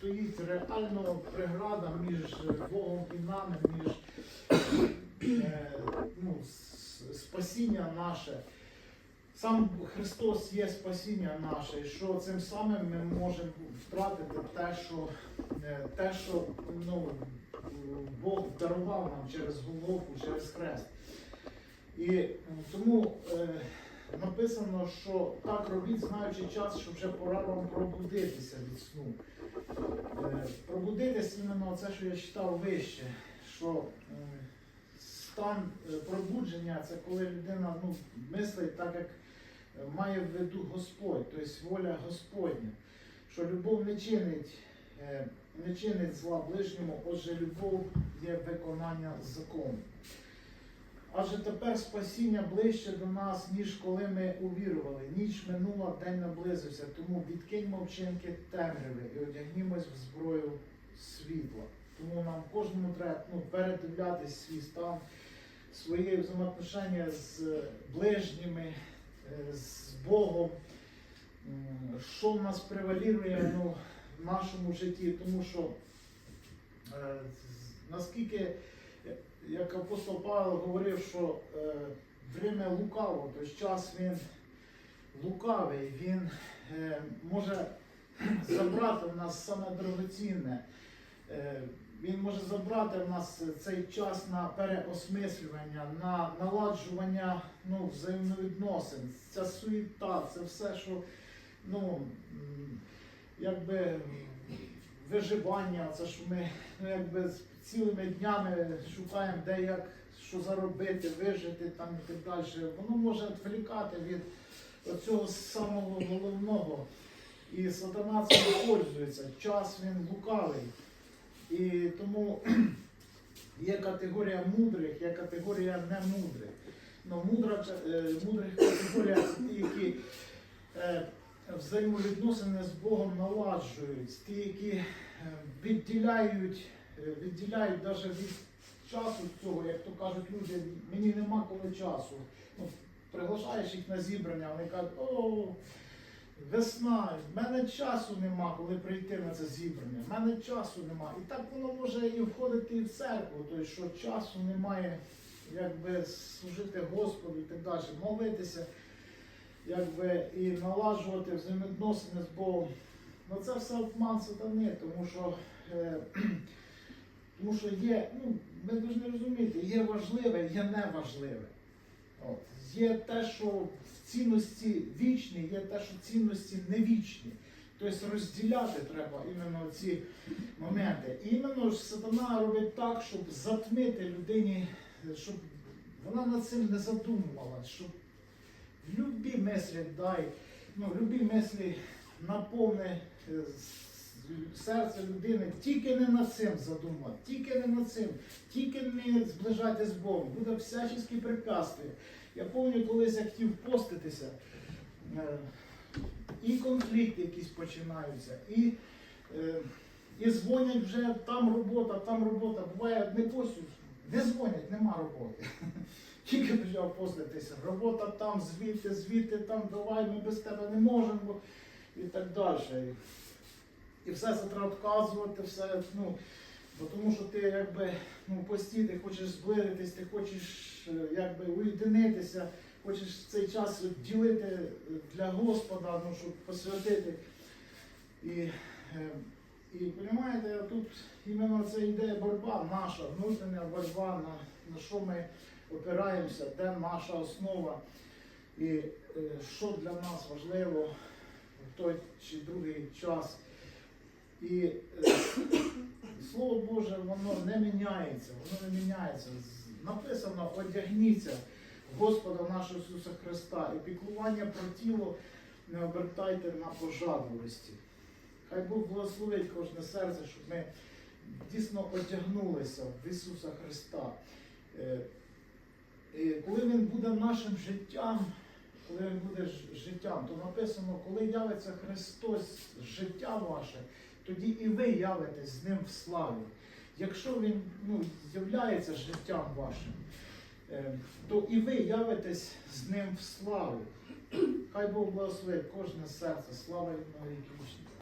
стоїть реально преграда між Богом і нами, між е, ну, спасіння наше. Сам Христос є спасіння наше, і що цим самим ми можемо втратити те, що, е, те, що ну, Бог дарував нам через Голгофу, через хрест. І тому е, написано, що так робіть, знаючи час, що вже пора вам пробудитися від сну. Е, пробудитись іменно це, що я читав вище, що е, стан е, пробудження це коли людина ну, мислить так, як має в виду Господь, тобто воля Господня, що любов не чинить, не чинить зла ближньому, отже, любов є виконання закону. Адже тепер спасіння ближче до нас, ніж коли ми увірували. Ніч минула, день наблизився, тому відкиньмо вчинки темряви і одягнімось в зброю світла. Тому нам кожному треба ну, передивлятись свій стан, свої взаємоотношення з ближніми, е, з Богом, що в нас превалірує ну, в нашому житті, тому що е, наскільки, як апостол Павло говорив, що е, время лукаво, тобто час він лукавий, він е, може забрати в нас саме дорогоцінне. Е, він може забрати в нас цей час на переосмислювання, на наладжування ну, взаємовідносин. Ця суєта, це все, що ну, якби виживання, це що ми ну, якби цілими днями шукаємо, де як що заробити, вижити там і так далі. Воно може відволікати від цього самого головного. І сатана цим пользується. Час він лукавий. І тому є категорія мудрих, є категорія немудрих. Ну, мудра, е, мудрих категорія ті, які е, взаємовідносини з Богом наладжують, ті, які е, відділяють, відділяють навіть від часу цього, як то кажуть люди, мені нема коли часу. Ну, приглашаєш їх на зібрання, вони кажуть, о, весна, в мене часу нема, коли прийти на це зібрання, в мене часу нема. І так воно може і входити і в церкву, тобто, що часу немає, якби служити Господу і так далі, молитися, якби і налажувати взаємовідносини з Богом. Ну це все обман сатани, тому що, е, тому що є, ну, ми повинні розуміти, є важливе, є неважливе. От. Є те, що в цінності вічні, є те, що цінності не вічні. Тобто розділяти треба іменно ці моменти. І іменно ж сатана робить так, щоб затмити людині, щоб вона над цим не задумувалась, щоб в любі мислі дай, ну, любі мислі наповни е, с- серце людини, тільки не над цим задумати, тільки не над цим, тільки не зближати з Богом, буде всячески препятствия. Я пам'ятаю, колись я хотів поститися, е, і конфлікти якісь починаються, і, е, і дзвонять вже там робота, там робота. Буває не постю, не дзвонять, нема роботи. Тільки почав поститися. Робота там, звідти, звідти, там, давай, ми без тебе не можемо і так далі. І все це треба вказувати, все, ну, бо тому що ти якби ну, пості, ти хочеш зблизитись, ти хочеш е, якби уєдинитися, хочеш цей час ділити для Господа, ну, щоб посвятити. І, е, і розумієте, тут іменно це йде боротьба наша, внутрішня боротьба, на, на що ми опираємося, де наша основа. І е, що для нас важливо в той чи другий час. І е, Слово Боже, воно не міняється, воно не міняється. Написано, одягніться Господа нашого Ісуса Христа і піклування про тіло не обертайте на пожадливості. Хай Бог благословить кожне серце, щоб ми дійсно одягнулися в Ісуса Христа. Е, і коли Він буде нашим життям, коли Він буде життям, то написано, коли явиться Христос, життя ваше, тоді і ви явитесь з ним в славі. Якщо він ну, являється життям вашим, е, то і ви явитесь з ним в славі. Хай Бог благословить кожне серце, слава віки вічні.